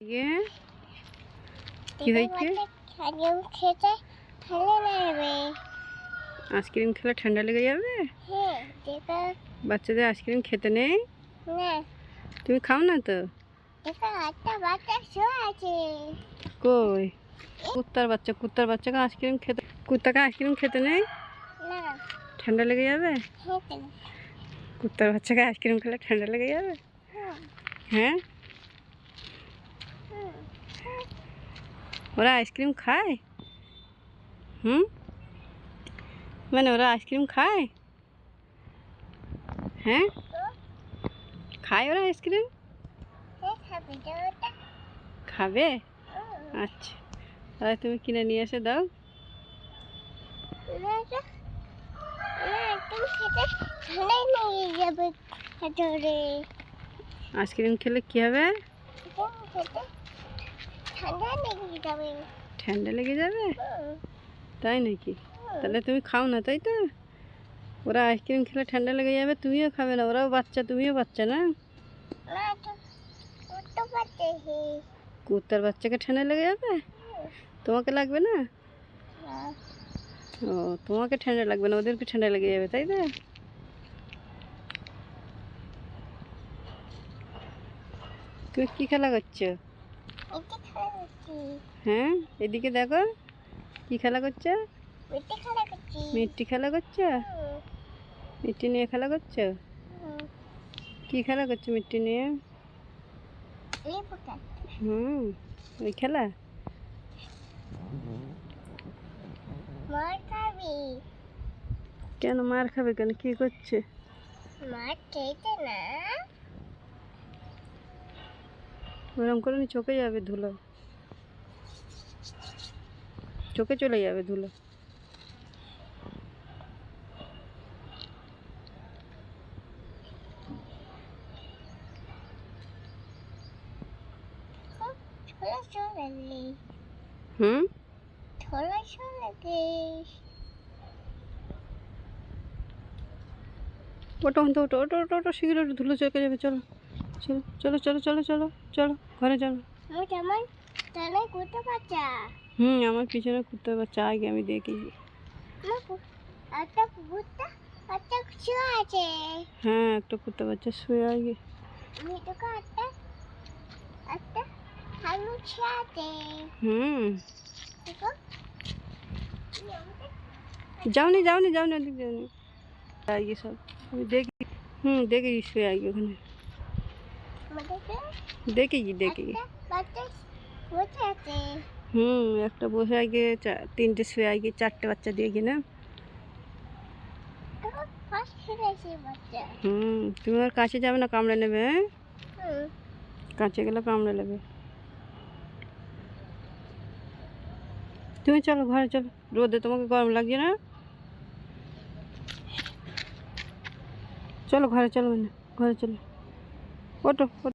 ইয়ে কি হয়েছে? আইসক্রিম খেলে ঠান্ডা লেগে যাবে? হ্যাঁ বাচ্চাদের আইসক্রিম খেতে নেই? তুমি খাও না তো? আছে। কই? কুত্তার বাচ্চা কুত্তার বাচ্চাকে আইসক্রিম খেতে কুত্তাকে আইসক্রিম খেতে নেই? ঠান্ডা লেগে যাবে। কুত্তার বাচ্চাকে আইসক্রিম খেলে ঠান্ডা লেগে যাবে? হুম, হ্যাঁ হুম, ওরা আইসক্রিম খায়? হুম? মানে ওরা আইসক্রিম খায়? হ্যাঁ? তো খায় ওরা আইসক্রিম? কে খাবে? তো ওটা? খাবে হুম, আচ্ছা। তাহলে তুমি কিনে নিয়ে এসে দাও। না, এটা- না, একদম খেতে ঠান্ডাই লেগে যাবে ভেতরে। আইসক্রিম খেলে কী হবে? একদম খেতে। ঠান্ডা লেগে যাবে। তাই নাকি? তাহলে তুমি খাও না তাই তো? ওরা আইসক্রিম খেলে ঠান্ডা লেগে যাবে তুমিও খাবে না। ওরাও বাচ্চা তুমিও বাচ্চা না। কুত্তার বাচ্চাকে ঠান্ডা লেগে যাবে? তোমাকে লাগবে না? ও তোমাকে ঠান্ডা লাগবে না ওদেরকে ঠান্ডা লেগে যাবে তাই তো? তুমি কি খেলা করছি? হ্যাঁ এদিকে দেখো, কি খেলা করছ? মিট্টি খেলা করছ? মিট্টি নিয়ে খেলা করছ। কি খেলা করছ মিট্টি নিয়ে? হুম, ওই খেলা? কেন মার খাবে কেন? কি করছে? ওরম করে চোখে যাবে ধুলো। চোখে চলে যাবে ধুলো। হুম? ধুলো চোখে যাবে, চলো। চলো চলো চলো চলো চলো চলো, ঘরে চলো। যেমন তাহলে করতে পারছা হুম আমার পিছনে কুত্তে বাচ্চা আগে আমি দেখেছি একটা কুকুরটা একটা শুয়ে আছে হ্যাঁ একটা কুত্তে বাচ্চা শুয়ে আগে আমি তোকে একটা একটা হালু শুয়ে আছে হুম দেখো যাওনি যাওনি যাওনি ওদিক যাওনি আগে সব আমি দেখি হুম দেখেছি শুয়ে আগে ওখানে আমাদেরকে দেখেছি দেখেছি হুম একটা বসে আগে তিনটে শুয়ে আগে চারটে বাচ্চা দিয়ে কিনা হুম তুমি আর কাছে যাবে না কামড়ে নেবে হ্যাঁ? কাছে গেলে কামড়ে নেবে। তুমি চলো ঘরে চলো রোদে তোমাকে গরম লাগছে না? চলো ঘরে চলো না ঘরে চলো। ওটো